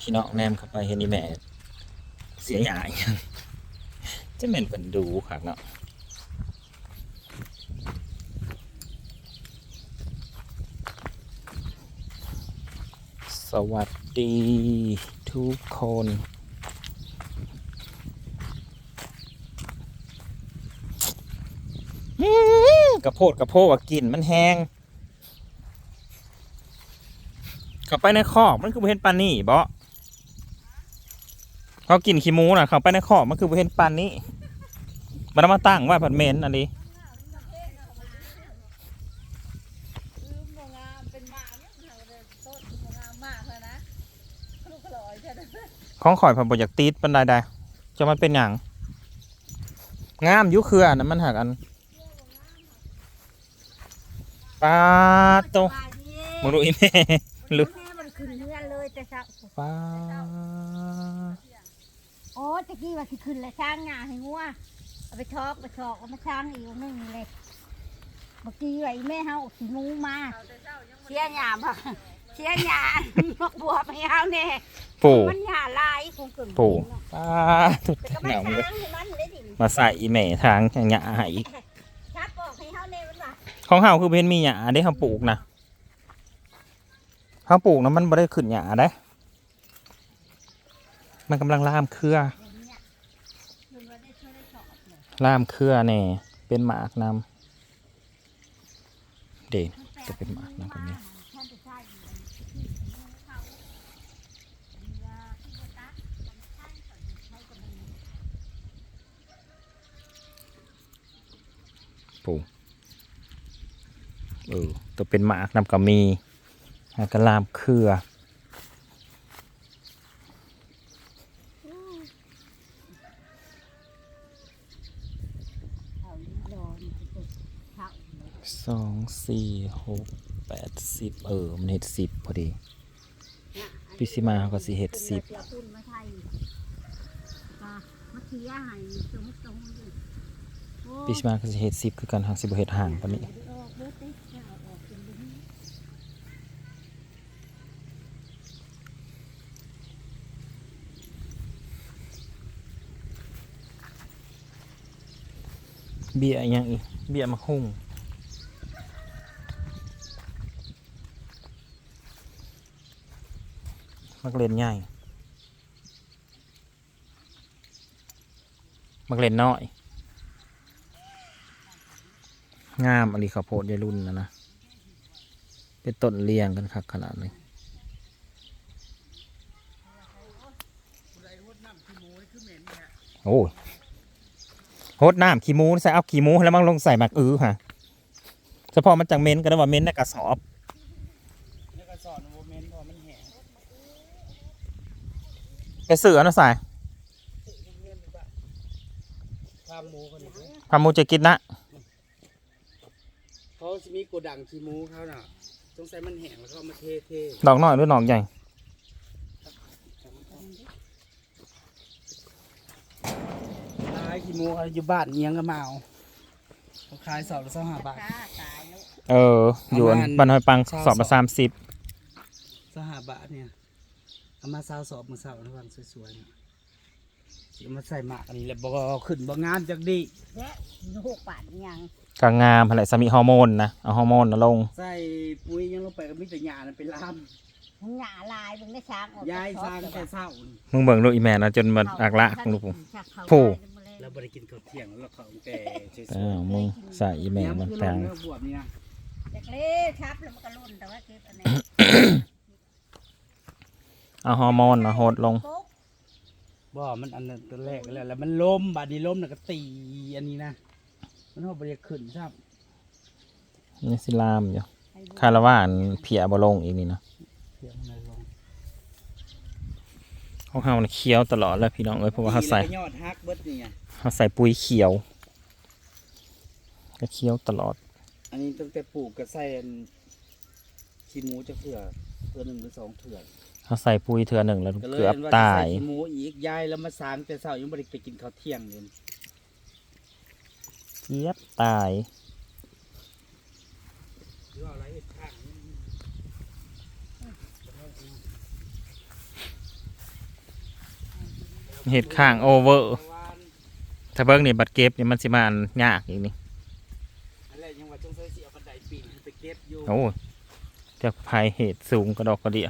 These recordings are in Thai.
พี่น้องแนมเข้าไปเห็นนี่แม่ เสียหายจะเหม็นเป็นดูครับเนาะสวัสดีทุกคนกระโพดกระโพดกินมันแห้ง เข้าไปในคอกมันคือบ่เห็นปานนี่บ่เขากินขี้หมูน่ะเข้าไปในคอกมันคือบ่เห็นปานนี้มันเอามาตั้งไว้ผัดเมนอันนี้ลืมโรงงานเป็นหมาเนี่ยมันเอาเลยต้นโรงงานมากเลยนะลูกกระลอยใช่ไหมของข่อยผัดบ่อยากติดปานใดใดจะมันเป็นหยังงามยุเครือนะมันหักอันปลาโตมึงรู้อีแม่รู้ แต่เช้าปลาโอ้ตะกี้ว่าสิขึ้นแล้วช้างงาให้งัวเอาไปชอกไปชอกเอามาช้างอีกนึงเลยเมื่อกี้ว่าอีแม่เฮาสิงูมาเชียหยาบ่เชียหยามักบัวไปเฮาแน่ปู่มันหยาลายคงเกินปู่ปลาทุกแต่ก็หไม่นาวเลยช้างให้มันได้ดิมาใส่อีแม่ทางหยาให้อีกชักบอกให้เฮาแน่มันว่าของเฮาคือเพิ่นมีหญ้าเด้เฮาปลูกนะ เฮาปลูกนะมันบ่ได้ขึ้นหญ้าเด้มันกำลังล่ามเครือล่ามเครือแน่เป็นหมากนำเด่นจะเป็นหมากนำกันนี้ปลูกเออตัวเป็นหมากนำก็มี แล้วก็ล่ามเครือเขารอมันจะเกิดเท่าเลยสองสี่หกแปดสิบเออมันเห็ดสิบพอดีพิซิมาเขาก็สิเฮ็ดสิบเสียคุณมาไทยอะมาเทียให้ตรงตรงอยู่โอ้พิซิมาก็สิเห็ดสิบคือกันหางสิบเห็ดห่างปานนี้ ออกเบิดเด้เอาออกเป็นบุญ เบี้ยอิหยังอีกเบี้ยมะฮุ่งมักเล่นใหญ่มักเล่นน้อย งามอันนี้ข้าวโพดยายรุ่นนะนะ เป็นต้นเลี้ยงกันครับขนาดนี้โอ้ย โฮดน้ำขี้หมูใส่เอาขี้หมูแล้วมันลงใส่หมักอื้อฮะเฉพาะมันจังเม้นก็ได้ว่าเม้นในกระสอบแล้วก็สอนโมเมนต์พอมันแห้งไปเสือนะสายข้ามหมูคนนี้พามูจะกินนะเขาจะมีโกดังขี้หมูเขาน่ะต้องใส่มันแห้งแล้วก็เอามาเทเทดอกน้อยหรือดอกใหญ่ ขายขี้หมูเขาอยู่บ้านเอียงก็มาเอาเขาขายสอบละสองห้าบาทตาตายแล้วเออ อยู่อันประมาณบันหอยปังเศร้าสอบละสามสิบสองห้าบาทเนี่ยเอามาซาวสอบมาสาวระหว่างสวยๆเนี่ยเอามาใส่หมากอันนี้แหละบอกเอาขึ้นบ่งามจักดีและหกบาทยังกางงามอะไรสามีฮอร์โมนนะ เอาฮอร์โมนนะลง ใส่ปุ๋ยยังลงไปก็มีแต่หญ้านั่นเป็นลามมึงหยาลายมึงได้ช้างออกยายสร้างแต่เศร้านี่มึงเบิ่งลูกอีแมนนะจนมันอักละมึงลูกผมโถ่ แล้วบ่ได้กินข้าวเที่ยงแล้วเขาแต่สวยอ้าวมึงใส่อีๆแมนมันคือแพลงงเนื้อบวบนี่นะเด็กเล็กครับแล้วมันก็รุ่นแต่ว่าเก็บอันนี้เอาฮอร์โมนนะโหดลง โป๊กบ่มันอันนั้นตัวแรกแล้วแล้วมันล้มบาดนี้ล้มน่ะก็ตีอันนี้นะมันเอาไปขึ้นครับนี่สิลามอยู่คาราวานเพียบ่ลงอีกนี่นะ เสียงมันเลยลง ของเฮาน่ะเคี้ยวตลอดแล้วพี่น้องเอ้ยเพราะว่าเขาใส่ตีแล้วก็ยอดฮักเบิดนี่ไงเขาใส่ปุ๋ยเขียว ก็เคี้ยวตลอด อันนี้ตั้งแต่ปลูกก็ใส่อันขี้หมูจะเถื่อเถื่อหนึ่งหรือสองเถื่อเขาใส่ปุ๋ยเทือหนึ่งแล้วก็เลยเกือบอันว่าตายใส่ขี้หมูอีกยายแล้วมาสางแต่เช้ายังบ่ได้ไปกินข้าวเที่ยงเลยเจี๊ยบตาย หรือว่าอะไรอีกข้าง เห็ดข้างโอเวอร์ ถ้าเบิ้งนี่บัตรเก็บนี่มันสิมาอันยากอีกนี่อะไรยังว่าจงใส่เสียบันไดปีนไปเก็บอยู่โอ้ยจะภายเหตุสูงกระดอกกระเดีย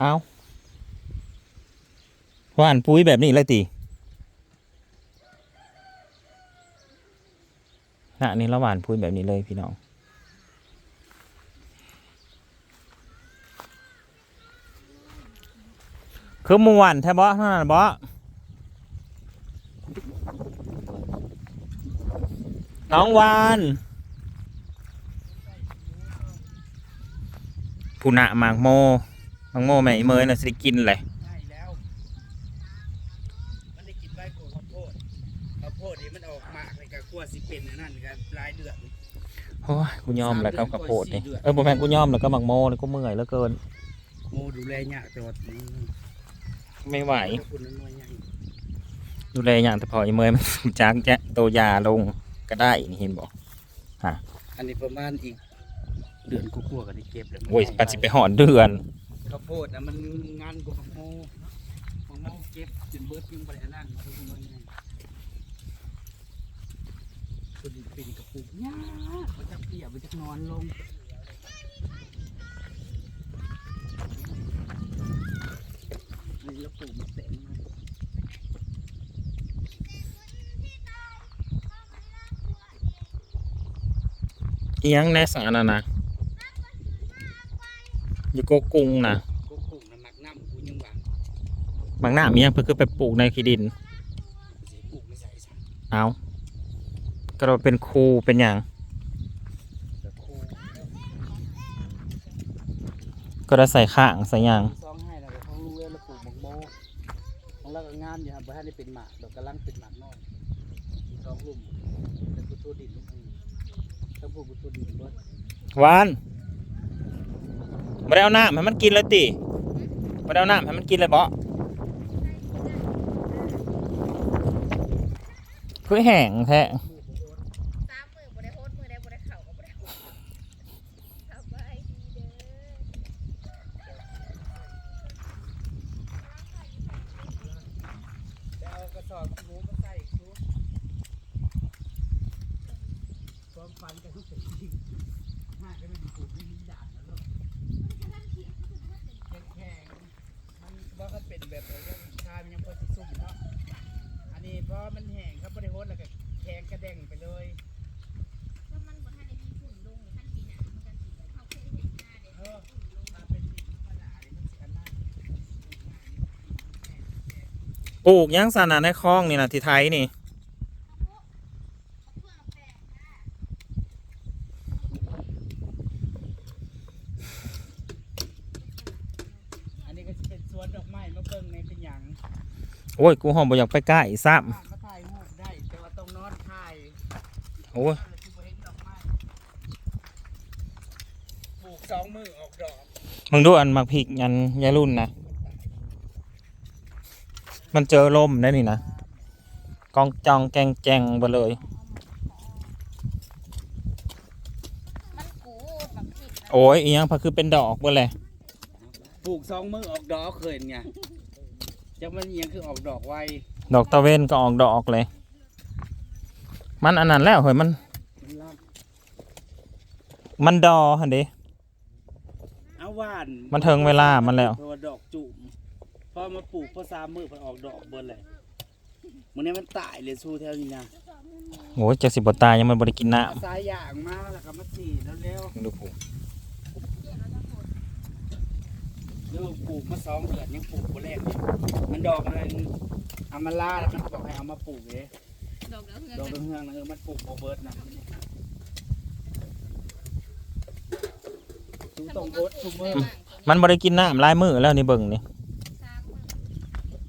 เอาหวานปุ้ยแบบนี้เลยตีน่ะนี่ละหวานปุ้ยแบบนี้เลยพี่น้อง คือหมวนแท้บ่เท่านั้นบ่น้องวานผู้นะหมากโมหมากโมแม่อีเมยน่ะสิได้กินเลยใช่แล้วมันได้กินใบโกข้าวโพดข้าวโพดนี่มันออกมากเลยก็กลัวสิเป็นอันนั่นก็รายเดือน โอ้ยกูยอมแล้วกับสามเดือนกระโพดนี่กว่าสี่เดือนเออบ่แม่นกูยอมแล้วก็หมากโมแล้วก็เมื่อยแล้วเกิน โมดูแลยากแต่ว่าอืม ไม่ไหวคุณน้อยใหญ่ดูแลอย่างแต่พออีเมยมันจักแจะโตวยาลงก็ได้นี่เห็นบอกอันนี้ประมาณอีกเดือนกูกลัวาๆก็ได้เก็บแล้วโอ้ยปันสิไปหอนเดือนข้าวโพดนะมันงานกว่าข้าวโพดข้าวโพดเก็บจนเบิดยังบ่ได้อันนั่นทุกคนว่าไงตัวดินปีนกระปุกยากมันจะเปียกมันจะนอนลง นี่แล้วปลูกมันเต็มเลยอีหยังแน่สังอันนั้นนะอยู่โกกุงนะกูปลูกน้ำหมักน้ำกูยังหวังบางหน้ามีหยังเพื่อคือไปปลูกในขี้ดินสิปลูกไม่ใส่สักเอาก็เราเป็นครูเป็นอย่างแต่คูก็ได้ใส่ข้างใส่อย่างานอยู่ครับบ้านนี้เป็นหมากดอกกระลังเป็นหมากน้อยสองลุ่มแต่กูตัวดินลูกนี้ต้องปลูกกูตัวดินเบิดวานมาเอาน้ำให้มันกินเลยติมาเอาน้ำให้มันกินเลยบ่คือแห้งแท้ สามมือบ่ได้โฮดมือได้บ่ได้เข่าก็บ่ได้โฮดสบายดีเด้อ จะเอากระสอบหมูมาใส่ชุดความฝันกันทุกสิ่งจริงห้าก็ไม่มีปลูกไม่มีด่านแล้วเนอะแข็งๆมันว่าก็ เป็นแบบอะไรก็ชามันยังพอสิสุ่มเนาะอันนี้เพราะมันแห้งครับบริโภคแล้วก็แข็งกระเด้งไปเลยถ้ามันบ่ทันได้มีฝุ่นลงหรือทันปีหน่ะมันก็สิเข้าเคยเห็นหน้าเด้เออถ้าเป็นดินธรรมดาเนี่ยมันสิอันนั้นปลูกหยังสานาในคลองนี่นะที่ไทยนี่นี้ก็จะเป็นสวนดอกไม้มาเบิ่งในเป็นหยัง โอ้ยกูหอมบ่อยากไปใกล้ซ้บ้านมาถ่ายรูปได้แต่ว่าต้องนอนถ่ายำโอ้ยแล้วที่บ่เห็นดอกไม้ปลูกสองมือออกดอกมึงดูอันมักพริกอันยายรุ่นนะมันเจอลมได้นี่นะกองจองแกงแจงไปเลย มันกูบักผิดนะโอ้ยอีหยังพะคือเป็นดอกเบ่เลยปลูกสองมือออกดอกเคยไง จังมันอิหยังคือออกดอกไวดอกตะเวนก็ออกดอกเลย มันอันนั้นแล้วเฮ้ยมัน มันลมันดอหันเด้ำเอาหวานมันถึงเวลามันแล้ว เพราะว่าดอกจุ่มพอมาปลูกพอสามมือพอออกดอกเบิดเลยมันนี้มันตายเลยสู้แถวนี้นะโอ้ยจะสิบตายยังมันบริกินน้เอาสายยางมาแล้วก็มาฉีดแล้วเร็วำดูผู เร็วปลูกมาสองเดือนยังปลูกบ่แรกเลยมันดอกอะไรเอามาล่าแล้วมันบอกให้เอามาปลูกเลยดอกแล้วเฮือดอกเฮืองๆนะเออมันปลูกโอเบิร์ดนะดูตรงโบดทุกมือมันบริกินน้ำลายมือแล้วนี่เบิ่งนี่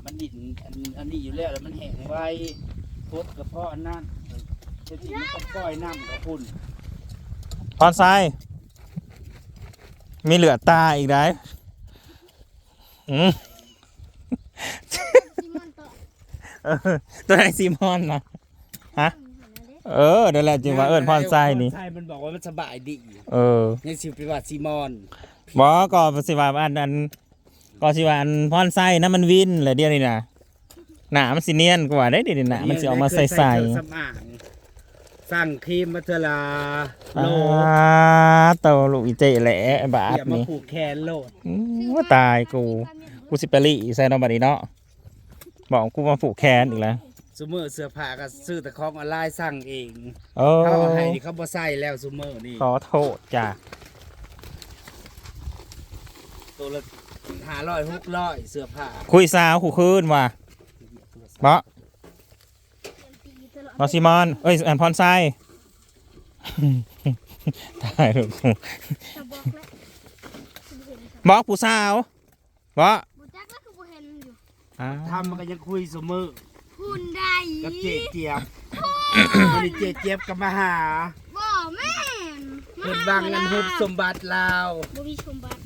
มันดินอันอันนี้อยู่แล้วแล้วมันแห้งไวโคตรกระเพาะอันนั้นจะจริงมันต้องก้อยน้ำกับพุ่นพรทรายมีเหลือตาอีกได้ อืมซิมอนต่อเออตัวไหนซีมอนนะฮะ เออเดี๋ยวแหละจึงว่าเอิญพรทรายนี่พรทรายมันบอกว่ามันสบายดีเออยังสิไปว่าซีมอนบอกก่อนสิว่าอันอันก็สิว่าอันพรไส้นะมันวินเลยเดียวนี่นะหนามันสิเนียนกว่าได้ดิหนามันสิเออกมาใส่ใส่เครื่องสำอางสั่งครีมมาเทอลาอ่โลาโตลูกอีเจแหละไอ้บาทอย่ามานี่ผูกแขนโลดอื้อว่าตายกู กูสิไปรีใส่นอบัดนี้เนาะบอกกูมาผูกแขนอีกแล้วซูเมอร์เสื้อผ้าก็ซื้อแต่ของออนไลน์สั่งเองโอ้เขาเอาให้นี่เขาบ่ใส่แล้วซูเมอร์นี่ขอโทษจ้ะตัวละห้าร้อยหกร้อยเสื้อผ้าคุยสาวขู่คืนว่ะเบาะบอซิมอน เอ้ยอันพรไซตายลูกกูจะบอกแล้วคือเห็นครับบอกผู้สาวบอบูจักแล้วคือบูเห็น อยู่อ่าทำมันก็ยังคุยซูเมอร์หุ่นได้กับเจ๊เจี๊ยบวันนี้เจ๊เจี๊ยบก็มาหาบ่แม่นเพิ่นวางเงินหุบสมบัติลาวบูมีชมบัตร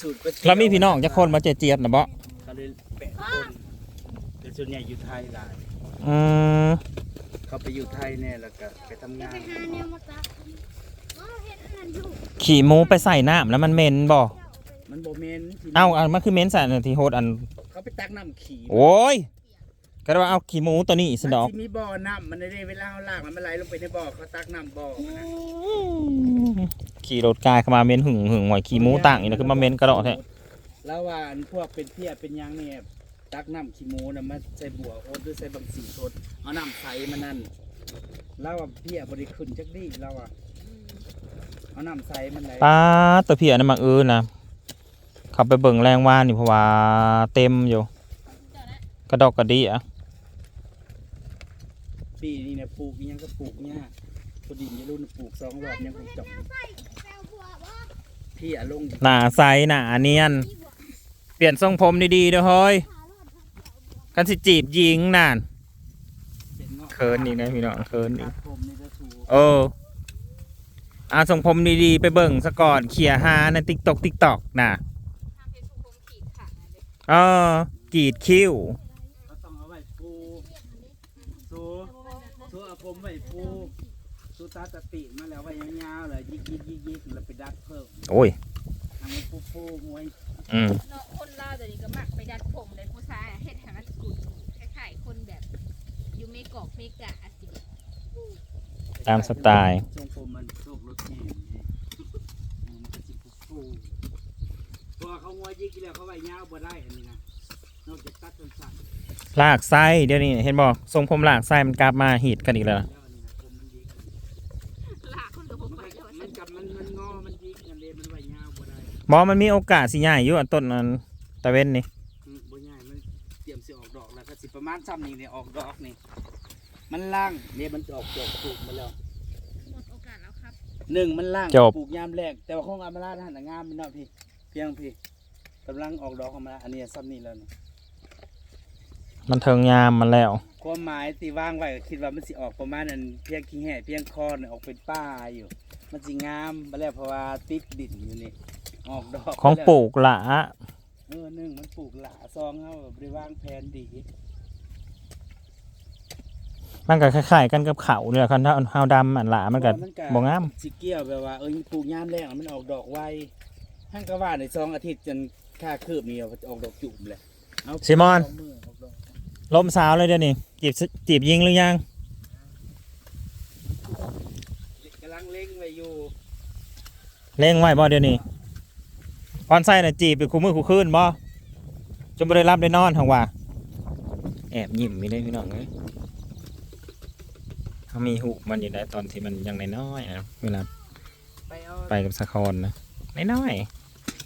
สูตรก๋วยเตี๋ยแล้วมีพี่น้องจะคนมาเจเจี๊ยบนะบอก็เลยแปดคนแต่ส่วนใหญ่อยู่ไทยหลายอืมเขาไปอยู่ไทยเนี่ยแล้วก็ไปทำจะงาไปนหาแนวมาตักอ๋อเห็นอันนั้นอยู่ขี่หมูไปใส่น้ำแล้วมันเหม็นบ่มันโบเมนที่ เอ้าอันมันคือเหม็นใส่อันที่โฮดอัน เขาไปตักน้ำขี่โอ้ยก็ว่าเอาขี่หมูตัวนี้สิดอกที่มีบ่อน้ำมันได้เวลาเขาลากมันไหลลงไปในบ่อเขาตักน้ำบ่อนะขี่รถกายเข้ามาเหม็นหึงหึงหวยขี่หมูต่างอีกนะคือมาเหม็นกระโดดแท้แล้วว่าอันพวกเป็นเพี้ยเป็นหยังเนี่ยตักน้ำขี้หมูนะมาใส่บัวโอ๊ตหรือใส่บางสีทดเอาน้ำใสมานั่นแล้วว่าเพี้ยบริขึ้นจักดีแล้วอะเอาน้ำใสมันไหลป้าตัวเพียนะมังเอิญนะ ขับไปเบิ่งแรงว่านี่เพราะว่าเต็มอยู่ กระดอกกระดีอะปีนี้เนี่ยปลูกอิหยังก็ปลูกเนี่ยากพอดีนี่รุ่นปลูกสองรอบยังปลูกจบแปลบัวบ่เพี้ยลงหนาใสหนาเนียน เปลี่ยนทรงผมดีๆเด้อเฮ้ยกันสิจีบยิงนานเป็นงอกเคินอีกนะพี่น้องเคินอีตักดผมนี่จะถูกเอออาทรงผมดีๆ ไปเบิ่งซะก่อน เขี่ยหาในติ๊กตอกติ๊กตอกน่ะเออกรีดคิ้วเขาต้องเอาไว้ปูสูสูเอาผมไว้ปูสูตาตะติมาแล้วไว้ยาวๆเลยยิกยิกยิกยิกแล้วไปดัดเพิ่มโอ้ยทำให้ปูปูมวยอืมเนาะคนลาวเดี๋ยวนี้ก็มักไปดัดผมเลยผู้ชายอะเฮ็ดให้มันกุดคล้ายๆคนแบบอยู่เมกอกเมกะอะสิตามสไตล์ทรงผมมันโชครถแห่นี่เออมันก็สิปูปู เพราะว่าเขามวยยิกแล้วเขาไว้ยาวบ่ได้อันนี้นะนอกจากตัดสั้นๆลากไส้เดี๋ยวนี้เห็นบอกทรงผมลากไส้มันกลับมาหีดกันอีกแล้วนะแล้วอันนี้นะผมมันยิกลากคนกับผมมันไปก็แล้วว่ามัซั่นนกับมันมันงอมันยิกอันเดมันไว้ยาวบ่ได้หมอมันมีโอกาสสิใหญ่อยู่อันต้นนั้นตะเว้นนี่อืมบ่ใหญ่มันเตรียมสิออกดอกแล้วก็สิประมาณซ้ำนี่เนี่ยออกดอกนี่มันล่างเนี่ยมันจะออกดอกปลูกมาแล้วหมดโอกาสแล้วครับหนึ่งมันล่างจบปลูกยามแรกแต่ว่าของอามาลาหันน่ะงามมันเนาะพี่เพียงพี่กำลังออกดอกออกมาแล้วอันนี้ซ้ำนี่แล้วนี่มันเทิงยามมันแล้วความหมายตีว่างไว้ก็คิดว่ามันสิออกประมาณนั้นเพียงขี้แห่เพียงคอเนี่ยออกเป็นป้าอยู่ มันสิงามมาแล้วเพราะว่าติดดินอยู่นี่ออกดอกของมาแล้วปลูกหละเออหนึ่งมันปลูกหลาซองเขาแบบได้วางแผนดีมันก็คล้ายๆกันกับเขาเนี่ยคันถ้าเฮาดำอันหละมันก็บ่งามสิเกี่ยวแบบว่าเออปลูกยามแรกมันออกดอกไว ห้างก็ว่าในซองอาทิตย์จนค่าคืบนี่เอาออกดอกจุ่มเลยเอาซิมอน สงมือออกดอกลมสาวเลยเดี๋ยวนี้จีบจีบยิงหรือยัง กำลังเล็งไว้อยู่เล่งไว้บ่เดี๋ยวนี้ออนไซน่ะจีบไปคู่มือคู่คืนบ่จนบ่ได้รับได้นอนทั้งว่า แอบยิ้มมีได้พี่น้องเอ้ยเขามีหูมันอยู่ได้ตอนที่มันยังน้อยๆนะเวลาไปเอาไปกับสะคอนนะน้อยๆ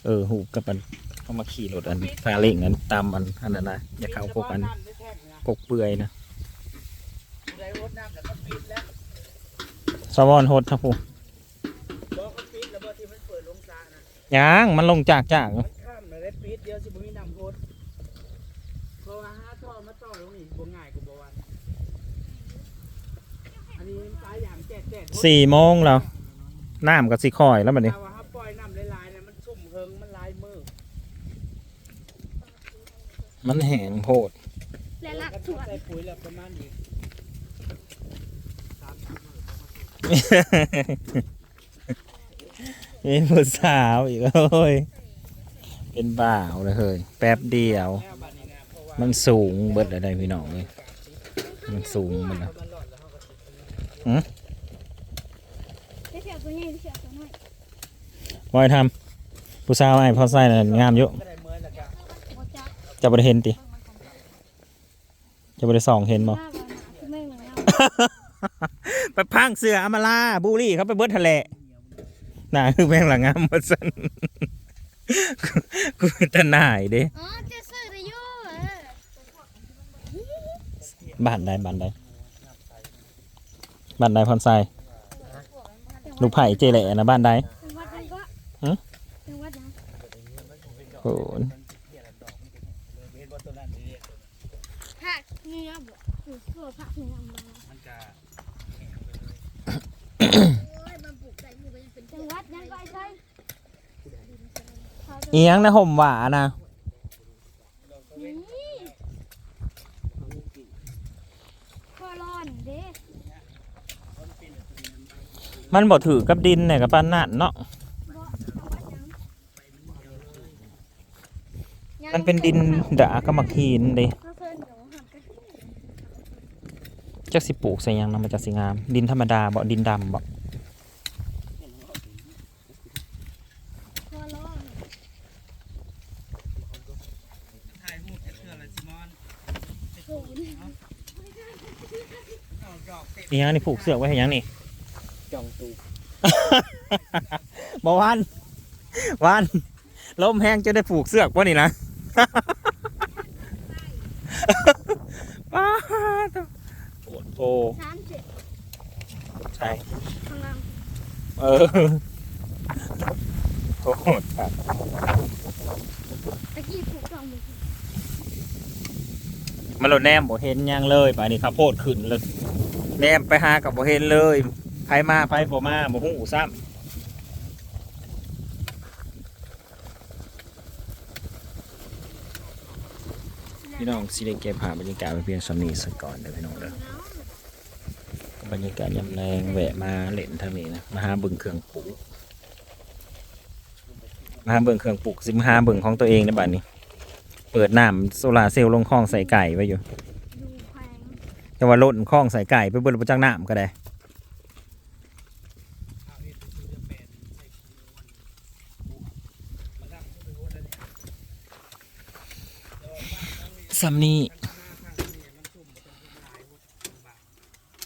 เออหูกับมันเขามาขี่รถอันฟาเล่งอันตามอันอันนั้นนะอย่าเข้าพวกอันกนะพวกเปื่อยนะได้รดน้ำแล้วก็ปิดแล้วสวอนโฮดครับผู้บอกเขาปิดแล้วบอกที่มันเปิดลงสระนะยังมันลงจากจากมันข้ามเลยได้ปิดเดียวสิบ่มีน้ำรดเพราะว่าหน้ามันอันนี้มันสายอย่างแจ๊ดแจ๊ดสี่โมงแล้วน้ำกับสีคอยแล้วบัดนี้ ถ้าว่าถ้าปล่อยน้ำลายๆเนี่ยมันชุ่มเฮิงมันลายมือ มันแห้งโพด และลักก็สวนใส่ปุ๋ยแล้วประมาณนี้สามสิบมื้อมีผู้สาวอีกโอ้ย เป็นบ้าวเลยเฮ้ย แป๊บเดียว มันสูงเบิดอะไรพี่น้องเลยมันสูงมันนะได้เสียตัวใหญ่ได้เสียตัวน้อยบอยทำผู้สาวไอ้พ่อไส้น่ะงามอยู่ก็ได้เมื่อแล้วก็บ่ จักจะบ่ได้เห็นติจะบ่ได้ส่องเห็นบ่หน้าบ่หนาคือไม่เหมือนเราไปพังเสืออามาลาบูรี่เขาไปเบิดทะเลน่าคือแม่งหลังงามมาสันกูเป็นตาหน่ายเด้อ๋อเจะซื้อได้อยู่เออบ้านใดบ้านใดบ้านใดพรไซลูกไผ่เจแหล่นะบ้านใดจังหวัดนั้นก็ฮะจังหวัดนั้นโอ้ย เห็นว่าตัวนั้นนี่ ภาคเหนือบ่ คือทั่วภาคเหนือบ่มันก็โอ้ยมันปลูกไก่หมูก็ยังเป็นจังหวัดนั้นก็ไอ้ไส้เอียงนะห่มหวานะนี่ข้อร้อนเด้มันบ่ถือกับดินเนี่ยกับปานนั่นเนาะบ่จังหวัดยังมันเป็นดินดากับมักหินเด้ ก็เพิ่นเดี๋ยวหันกัน จักสิปลูกใส่หยังนะมันจักสิงาม ดินธรรมดาบ่ดินดำบ่ข้อร้อนถ่ายรูปแค่เทื่อละซิมอนศูนย์เอาดอกเต็มอีหยังนี่ผูกเสือกไว้ให้หยังนี่จองตูบ่วันวันลมแห้งจะได้ผูกเสือกบ่นี่นะป้าด โอ้โหสามเจ็ดใช่ข้างล่างเออโอ้โหครับตะกี้ผูกจองมือมันโหลดแนมบ่เห็นหยังเลยป่านนี้ข้าวโพดขึ้นเลยแนมไปหากับบ่เห็นเลยไผมาไผบ่มาบ่ฮู้ซ้ำพี่น้องสิได้เก็บภาพบรรยากาศไว้เพียงสำนี้สักก่อนเด้อพี่น้องเด้อ บรรยากาศยามแรงแวะมาเล่นทางนี้นะมาหาเบิ่งเครื่องปลูกมาหาเบิ่งเครื่องปลูกสิมาหาเบิ่งของตัวเองในบัดนี้ เปิดน้ำโซลาเซลล์ลงคลองใส่ไก่ไว้อยู่ดูแต่ว่าลดคลองใส่ไก่ไปเบิ่งประจักน้ำก็ได้สำนี้